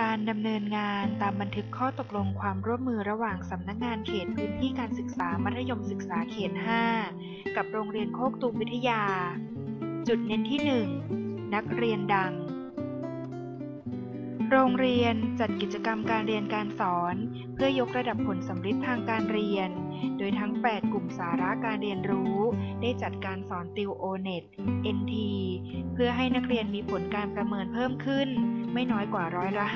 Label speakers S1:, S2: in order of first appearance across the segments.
S1: การดำเนินงานตามบันทึกข้อตกลงความร่วมมือระหว่างสำนักงานเขตพื้นที่การศึกษามัธยมศึกษาเขต 5 กับโรงเรียนโคกตูมวิทยา จุดเน้นที่ 1 นักเรียนดัง โรงเรียนจัดกิจกรรมการเรียนการสอน เพื่อยกระดับผลสำฤทธิ์ทางการเรียน โดยทั้ง 8 กลุ่มสาระการเรียนรู้ ได้จัดการสอนติวโอเน็ต NT เพื่อให้นักเรียนมีผลการประเมินเพิ่มขึ้น ไม่น้อยกว่าร้อยละ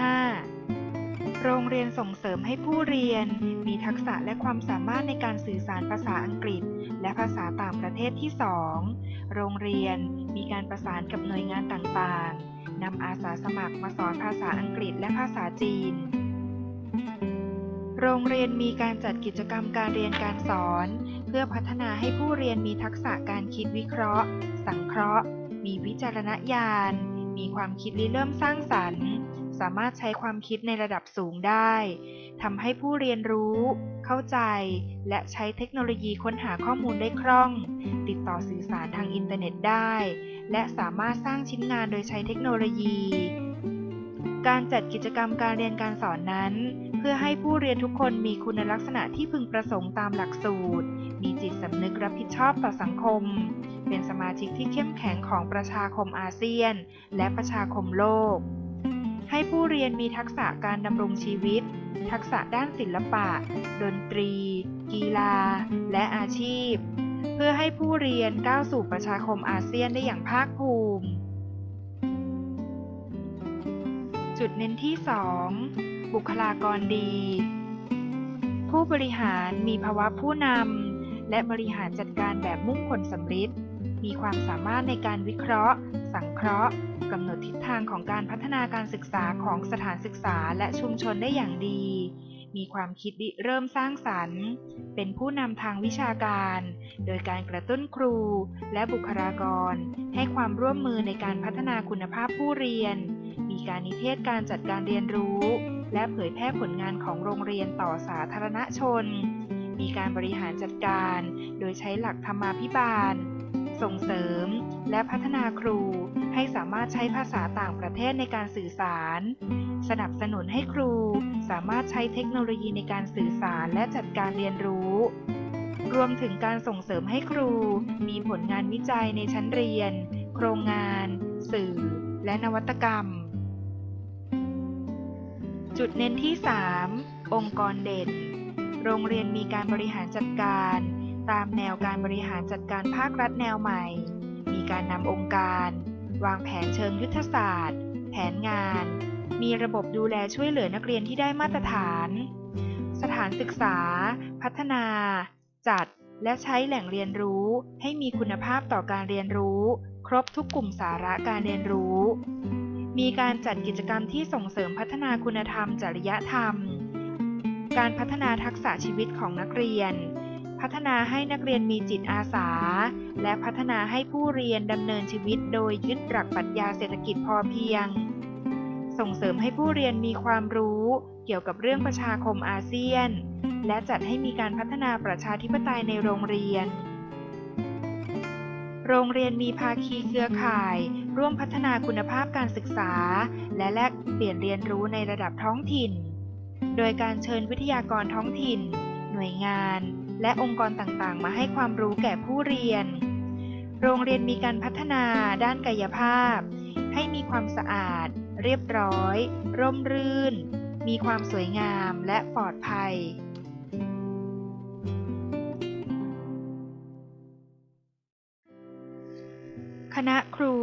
S1: 5โรงเรียนส่งเสริมให้ผู้เรียน มีทักษะและความสามารถในการสื่อสารภาษาอังกฤษ และภาษาต่างประเทศที่ 2 โรงเรียนมีการประสานกับหน่วยงานต่างๆ นำอาสาสมัครมาสอนภาษาอังกฤษและภาษาจีน โรงเรียนมีการจัดกิจกรรมการเรียนการสอน เพื่อพัฒนาให้ผู้เรียนมีทักษะการคิดวิเคราะห์ สังเคราะห์ มีวิจารณญาณ มีความคิดริเริ่มสร้างสรรค์ สามารถใช้ความคิดในระดับสูงได้ทำให้ผู้เรียนรู้ เข้าใจ และใช้เทคโนโลยีค้นหาข้อมูลได้คล่อง ติดต่อสื่อสารทางอินเทอร์เน็ตได้ และสามารถสร้างชิ้นงานโดยใช้เทคโนโลยี การจัดกิจกรรมการเรียนการสอนนั้น เพื่อให้ผู้เรียนทุกคนมีคุณลักษณะที่พึงประสงค์ตามหลักสูตร มีจิตสำนึกรับผิดชอบต่อสังคม เป็นสมาชิกที่เข้มแข็งของประชาคมอาเซียน และประชาคมโลก ให้ผู้เรียนมีทักษะการดำรงชีวิต ทักษะด้านศิลปะ ดนตรี กีฬา และอาชีพ เพื่อให้ผู้เรียนก้าวสู่ประชาคมอาเซียนได้อย่างภาคภูมิ จุดเน้นที่ 2 บุคลากรดี ผู้บริหารมีภาวะผู้นำและบริหารจัดการแบบมุ่งผลสำฤทธิ์มีความสามารถในการวิเคราะห์ สังเคราะห์กำหนดทิศทางของการพัฒนาการศึกษาของสถานศึกษาและชุมชนได้อย่างดี มีความคิดริเริ่มสร้างสรรค์ เป็นผู้นำทางวิชาการ โดยการกระตุ้นครูและบุคลากร ให้ความร่วมมือในการพัฒนาคุณภาพผู้เรียน มีการนิเทศการจัดการเรียนรู้ และเผยแพร่ผลงานของโรงเรียนต่อสาธารณชน มีการบริหารจัดการ โดยใช้หลักธรรมาภิบาล ส่งเสริม และพัฒนาครูารถใช้ภาษาต่างประเทศในการสื่อสาร สนับสนุนให้ครูสามารถใช้เทคโนโลยีในการสื่อสารและจัดการเรียนรู้ รวมถึงการส่งเสริมให้ครู มีผลงานวิจัยในชั้นเรียน โครงงาน สื่อ และนวัตกรรม จุดเน้นที่ 3 องค์กรเด่น โรงเรียนมีการบริหารจัดการ ตามแนวการบริหารจัดการภาครัฐแนวใหม่ มีการนำองค์การ วางแผนเชิงยุทธศาสตร์ แผนงาน มีระบบดูแลช่วยเหลือนักเรียนที่ได้มาตรฐาน สถานศึกษา พัฒนา จัด และใช้แหล่งเรียนรู้ ให้มีคุณภาพต่อการเรียนรู้ ครบทุกกลุ่มสาระการเรียนรู้ มีการจัดกิจกรรมที่ส่งเสริมพัฒนาคุณธรรม จริยธรรม การพัฒนาทักษะชีวิตของนักเรียน พัฒนาให้นักเรียนมีจิตอาสา และพัฒนาให้ผู้เรียนดำเนินชีวิตโดยยึดหลักปรัชญาเศรษฐกิจพอเพียง ส่งเสริมให้ผู้เรียนมีความรู้เกี่ยวกับเรื่องประชาคมอาเซียน และจัดให้มีการพัฒนาประชาธิปไตยในโรงเรียน โรงเรียนมีภาคีเครือข่าย ร่วมพัฒนาคุณภาพการศึกษา และแลกเปลี่ยนเรียนรู้ในระดับท้องถิ่น โดยการเชิญวิทยากรท้องถิ่น หน่วยงาน และองค์กรต่างๆ มาให้ความรู้แก่ผู้เรียน โรงเรียนมีการพัฒนาด้านกายภาพ ให้มีความสะอาด เรียบร้อย ร่มรื่น มีความสวยงามและปลอดภัยคณะครู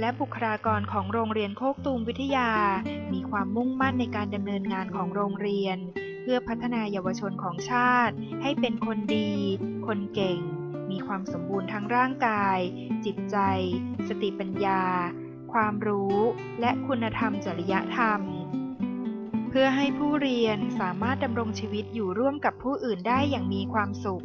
S1: และบุคลากรของโรงเรียนโคกตูมวิทยา มีความมุ่งมั่นในการดำเนินงานของโรงเรียน พื่อพัฒนาเยาวชนของชาติ ให้เป็นคนดี คนเก่ง มีความสมบูรณ์ทั้งร่างกาย จิตใจ สติปัญญา ความรู้ และคุณธรรมจริยธรรม เพื่อให้ผู้เรียนสามารถดำรงชีวิตอยู่ร่วมกับผู้อื่นได้อย่างมีความสุข